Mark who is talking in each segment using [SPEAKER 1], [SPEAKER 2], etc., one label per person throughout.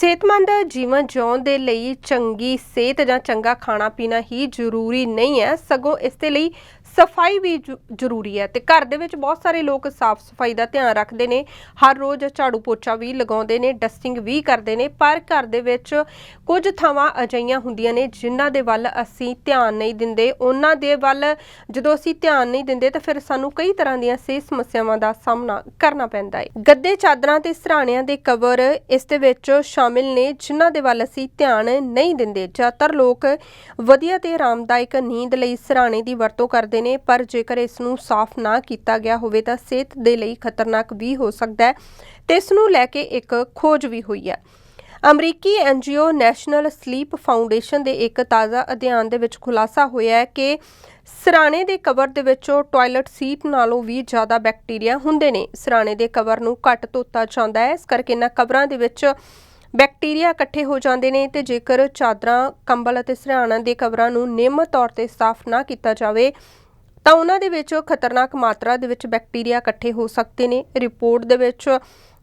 [SPEAKER 1] ਸਿਹਤਮੰਦ ਜੀਵਨ ਜਿਉਣ ਦੇ ਲਈ ਚੰਗੀ ਸਿਹਤ ਜਾਂ ਚੰਗਾ ਖਾਣਾ ਪੀਣਾ ਹੀ ਜ਼ਰੂਰੀ ਨਹੀਂ ਹੈ। ਸਗੋਂ ਇਸ ਦੇ ਲਈ ਸਫ਼ਾਈ ਵੀ ਜ਼ਰੂਰੀ ਹੈ ਤੇ ਘਰ ਦੇ ਵਿੱਚ ਬਹੁਤ ਸਾਰੇ ਲੋਕ ਸਾਫ਼ ਸਫ਼ਾਈ ਦਾ ਧਿਆਨ ਰੱਖਦੇ ਨੇ। ਹਰ ਰੋਜ਼ ਝਾੜੂ ਪੋਚਾ ਵੀ ਲਗਾਉਂਦੇ ਨੇ, ਡਸਟਿੰਗ ਵੀ ਕਰਦੇ ਨੇ, ਪਰ ਘਰ ਦੇ ਵਿੱਚ ਕੁਝ ਥਾਵਾਂ ਅਜਈਆਂ ਹੁੰਦੀਆਂ ਨੇ ਜਿਨ੍ਹਾਂ ਦੇ ਵੱਲ ਅਸੀਂ ਧਿਆਨ ਨਹੀਂ ਦਿੰਦੇ। ਉਹਨਾਂ ਦੇ ਵੱਲ ਜਦੋਂ ਅਸੀਂ ਧਿਆਨ ਨਹੀਂ ਦਿੰਦੇ ਤਾਂ ਫਿਰ ਸਾਨੂੰ ਕਈ ਤਰ੍ਹਾਂ ਦੀਆਂ ਸਿਹਤ ਸਮੱਸਿਆਵਾਂ ਦਾ ਸਾਹਮਣਾ ਕਰਨਾ ਪੈਂਦਾ ਹੈ। ਗੱਦੇ, ਚਾਦਰਾਂ ਤੇ ਸਰਾਣਿਆਂ ਦੇ ਕਵਰ ਇਸ ਦੇ ਵਿੱਚ ਸ਼ਾਮਿਲ ਨੇ ਜਿਨ੍ਹਾਂ ਦੇ ਵੱਲ ਅਸੀਂ ਧਿਆਨ ਨਹੀਂ ਦਿੰਦੇ। ਜ਼ਿਆਦਾਤਰ ਲੋਕ ਵਧੀਆ ਤੇ ਆਰਾਮਦਾਇਕ ਨੀਂਦ ਲਈ ਸਰਾਣੇ ਦੀ ਵਰਤੋਂ ਕਰਦੇ ਨੇ, ਪਰ ਜੇਕਰ ਇਸ ਨੂੰ ਸਾਫ਼ ਨਾ ਕੀਤਾ ਗਿਆ ਹੋਵੇ ਤਾਂ ਸਿਹਤ ਦੇ ਲਈ ਖਤਰਨਾਕ ਵੀ ਹੋ ਸਕਦਾ ਹੈ ਤੇ ਇਸ ਨੂੰ ਲੈ ਕੇ ਇੱਕ ਖੋਜ ਵੀ ਹੋਈ ਹੈ। ਅਮਰੀਕੀ ਐਨਜੀਓ ਨੈਸ਼ਨਲ ਸਲੀਪ ਫਾਊਂਡੇਸ਼ਨ ਦੇ ਇੱਕ ਤਾਜ਼ਾ ਅਧਿਐਨ ਦੇ ਵਿੱਚ ਖੁਲਾਸਾ ਹੋਇਆ ਹੈ ਕਿ ਸਰਾਣੇ ਦੇ ਕਵਰ ਦੇ ਵਿੱਚੋਂ ਟਾਇਲਟ ਸੀਟ ਨਾਲੋਂ ਵੀ ਜ਼ਿਆਦਾ ਬੈਕਟੀਰੀਆ ਹੁੰਦੇ ਨੇ। ਸਰਾਣੇ ਦੇ ਕਵਰ ਨੂੰ ਘੱਟ ਧੋਤਾ ਜਾਂਦਾ ਹੈ, ਇਸ ਕਰਕੇ ਇਹਨਾਂ ਕਵਰਾਂ ਦੇ ਵਿੱਚ ਬੈਕਟੀਰੀਆ ਇਕੱਠੇ ਹੋ ਜਾਂਦੇ ਨੇ ਤੇ ਜੇਕਰ ਚਾਦਰਾਂ, ਕੰਬਲ ਅਤੇ ਸਰਾਣਾ ਦੇ ਕਵਰਾਂ ਨੂੰ ਨਿਯਮਤ ਤੌਰ ਤੇ ਸਾਫ਼ ਨਾ ਕੀਤਾ ਜਾਵੇ ਤਾਂ ਉਹਨਾਂ ਦੇ ਵਿੱਚ ਖਤਰਨਾਕ ਮਾਤਰਾ ਦੇ ਵਿੱਚ ਬੈਕਟੀਰੀਆ ਇਕੱਠੇ ਹੋ ਸਕਦੇ ਨੇ। ਰਿਪੋਰਟ ਦੇ ਵਿੱਚ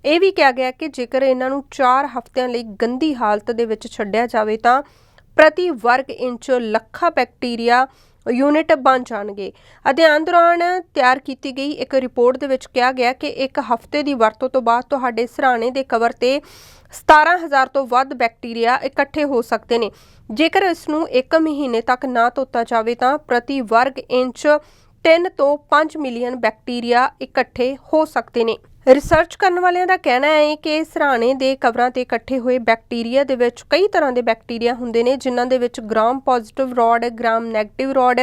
[SPEAKER 1] ਇਹ ਵੀ ਕਿਹਾ ਗਿਆ ਕਿ ਜੇਕਰ ਇਹਨਾਂ ਨੂੰ 4 ਹਫ਼ਤਿਆਂ ਲਈ ਗੰਦੀ ਹਾਲਤ ਦੇ ਵਿੱਚ ਛੱਡਿਆ ਜਾਵੇ ਤਾਂ ਪ੍ਰਤੀ ਵਰਗ ਇੰਚ ਲੱਖਾਂ ਬੈਕਟੀਰੀਆ ਯੂਨਿਟ ਬਣ ਜਾਣਗੇ। ਅਧਿਐਨ ਦੌਰਾਨ ਤਿਆਰ ਕੀਤੀ ਗਈ ਇੱਕ ਰਿਪੋਰਟ ਦੇ ਵਿੱਚ ਕਿਹਾ ਗਿਆ ਕਿ ਇੱਕ ਹਫ਼ਤੇ ਦੀ ਵਰਤੋਂ ਤੋਂ ਬਾਅਦ ਤੁਹਾਡੇ ਸਰਾਣੇ ਦੇ ਕਵਰ ਤੇ 17000 ਤੋਂ ਵੱਧ ਬੈਕਟੀਰੀਆ ਇਕੱਠੇ ਹੋ ਸਕਦੇ ਨੇ। ਜੇਕਰ ਇਸ ਨੂੰ 1 ਮਹੀਨੇ ਤੱਕ ਨਾ ਧੋਤਾ ਜਾਵੇ ਤਾਂ ਪ੍ਰਤੀ ਵਰਗ ਇੰਚ 3 ਤੋਂ 5 ਮਿਲੀਅਨ ਬੈਕਟੀਰੀਆ ਇਕੱਠੇ ਹੋ ਸਕਦੇ ਨੇ। ਰਿਸਰਚ ਕਰਨ ਵਾਲਿਆਂ ਦਾ ਕਹਿਣਾ ਹੈ ਕਿ ਸਰਾਣੇ ਦੇ ਕਵਰਾਂ ਤੇ ਇਕੱਠੇ ਹੋਏ ਬੈਕਟੀਰੀਆ ਦੇ ਵਿੱਚ ਕਈ ਤਰ੍ਹਾਂ ਦੇ ਬੈਕਟੀਰੀਆ ਹੁੰਦੇ ਨੇ, ਜਿਨ੍ਹਾਂ ਦੇ ਵਿੱਚ gram positive rod gram negative rod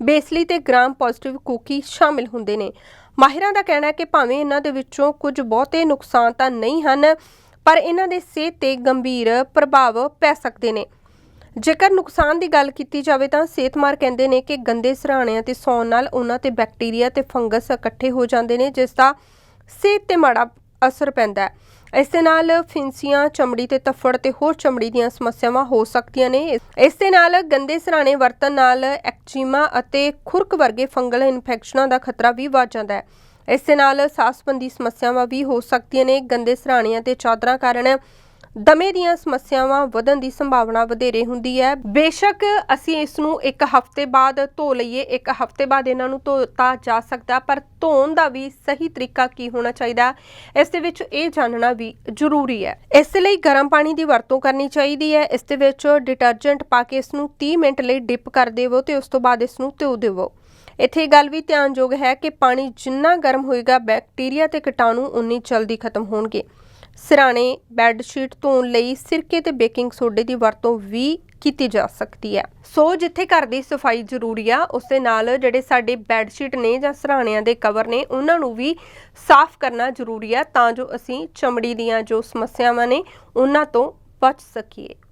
[SPEAKER 1] bacilli ਤੇ ਗ੍ਰਾਮ ਪੋਜ਼ਿਟਿਵ ਕੁਕੀ ਸ਼ਾਮਿਲ ਹੁੰਦੇ ਨੇ। ਮਾਹਿਰਾਂ ਦਾ ਕਹਿਣਾ ਹੈ ਕਿ ਭਾਵੇਂ ਇਹਨਾਂ ਦੇ ਵਿੱਚੋਂ ਕੁਝ ਬਹੁਤੇ ਨੁਕਸਾਨ ਤਾਂ ਨਹੀਂ ਹਨ, ਪਰ ਇਹਨਾਂ ਦੇ ਸਿਹਤ ਤੇ ਗੰਭੀਰ ਪ੍ਰਭਾਵ ਪੈ ਸਕਦੇ ਨੇ। ਜੇਕਰ ਨੁਕਸਾਨ ਦੀ ਗੱਲ ਕੀਤੀ ਜਾਵੇ ਤਾਂ ਸਿਹਤਮਾਰ ਕਹਿੰਦੇ ਨੇ ਕਿ ਗੰਦੇ ਸਰਾਣਿਆਂ ਤੇ ਸੌਣ ਨਾਲ ਉਹਨਾਂ ਤੇ ਬੈਕਟੀਰੀਆ ਤੇ ਫੰਗਸ ਇਕੱਠੇ ਹੋ ਜਾਂਦੇ ਨੇ ਜਿਸ ਦਾ ਸਿਹਤ ਤੇ ਮਾੜਾ ਅਸਰ ਪੈਂਦਾ ਹੈ। ਇਸ ਦੇ ਨਾਲ ਫਿੰਸੀਆਂ, ਚਮੜੀ ਤੇ ਤਫੜ ਤੇ ਹੋਰ ਚਮੜੀ ਦੀਆਂ ਸਮੱਸਿਆਵਾਂ ਹੋ ਸਕਦੀਆਂ ਨੇ। ਇਸ ਦੇ ਨਾਲ ਗੰਦੇ ਸਰਾਣੇ ਵਰਤਣ ਨਾਲ ਐਕਜੀਮਾ ਅਤੇ ਖੁਰਕ ਵਰਗੇ ਫੰਗਲ ਇਨਫੈਕਸ਼ਨਾਂ ਦਾ ਖਤਰਾ ਵੀ ਵੱਧ ਜਾਂਦਾ ਹੈ। ਇਸ ਦੇ ਨਾਲ ਸਾਹ ਸੰਬੰਧੀ ਸਮੱਸਿਆਵਾਂ ਵੀ ਹੋ ਸਕਦੀਆਂ ਨੇ। ਗੰਦੇ ਸਰਾਣਿਆਂ ਤੇ ਚਾਦਰਾਂ ਕਾਰਨ ਦਮੇ ਦੀਆਂ ਸਮੱਸਿਆਵਾਂ ਵਧਣ ਦੀ ਸੰਭਾਵਨਾ ਵਧੇਰੇ ਹੁੰਦੀ ਹੈ। ਬੇਸ਼ੱਕ ਅਸੀਂ ਇਸ ਨੂੰ ਇੱਕ ਹਫ਼ਤੇ ਬਾਅਦ ਧੋ ਲਈਏ, ਇੱਕ ਹਫ਼ਤੇ ਬਾਅਦ ਇਹਨਾਂ ਨੂੰ ਧੋਤਾ ਜਾ ਸਕਦਾ ਪਰ ਧੋਣ ਦਾ ਵੀ ਸਹੀ ਤਰੀਕਾ ਕੀ ਹੋਣਾ ਚਾਹੀਦਾ ਇਸ ਦੇ ਵਿੱਚ ਇਹ ਜਾਣਨਾ ਵੀ ਜ਼ਰੂਰੀ ਹੈ। ਇਸ ਲਈ ਗਰਮ ਪਾਣੀ ਦੀ ਵਰਤੋਂ ਕਰਨੀ ਚਾਹੀਦੀ ਹੈ। ਇਸ ਦੇ ਵਿੱਚ ਡਿਟਰਜੈਂਟ ਪਾ ਕੇ ਇਸ ਨੂੰ 30 ਮਿੰਟ ਲਈ ਡਿਪ ਕਰ ਦੇਵੋ ਤੇ ਉਸ ਤੋਂ ਬਾਅਦ ਇਸ ਨੂੰ ਧੋ ਦੇਵੋ। ਇੱਥੇ ਇਹ ਗੱਲ ਵੀ ਧਿਆਨਯੋਗ ਹੈ ਕਿ ਪਾਣੀ ਜਿੰਨਾ ਗਰਮ ਹੋਏਗਾ, ਬੈਕਟੀਰੀਆ ਤੇ ਕੀਟਾਣੂ ਉਨੀ ਜਲਦੀ ਖਤਮ ਹੋਣਗੇ। ਸਿਰਾਣੇ ਬੈੱਡਸ਼ੀਟ ਧੋਣ ਲਈ ਸਿਰਕੇ ਤੇ ਬੇਕਿੰਗ ਸੋਡੇ ਦੀ ਵਰਤੋਂ ਵੀ ਕੀਤੀ ਜਾ ਸਕਦੀ ਹੈ। ਸੋ ਜਿੱਥੇ ਘਰ ਦੀ ਸਫ਼ਾਈ ਜ਼ਰੂਰੀ ਆ, ਉਸ ਦੇ ਨਾਲ ਜਿਹੜੇ ਸਾਡੇ ਬੈੱਡਸ਼ੀਟ ਨੇ ਜਾਂ ਸਰਾਣਿਆਂ ਦੇ ਕਵਰ ਨੇ, ਉਹਨਾਂ ਨੂੰ ਵੀ ਸਾਫ਼ ਕਰਨਾ ਜ਼ਰੂਰੀ ਆ ਤਾਂ ਜੋ ਅਸੀਂ ਚਮੜੀ ਦੀਆਂ ਜੋ ਸਮੱਸਿਆਵਾਂ ਨੇ, ਉਹਨਾਂ ਤੋਂ ਬਚ ਸਕੀਏ।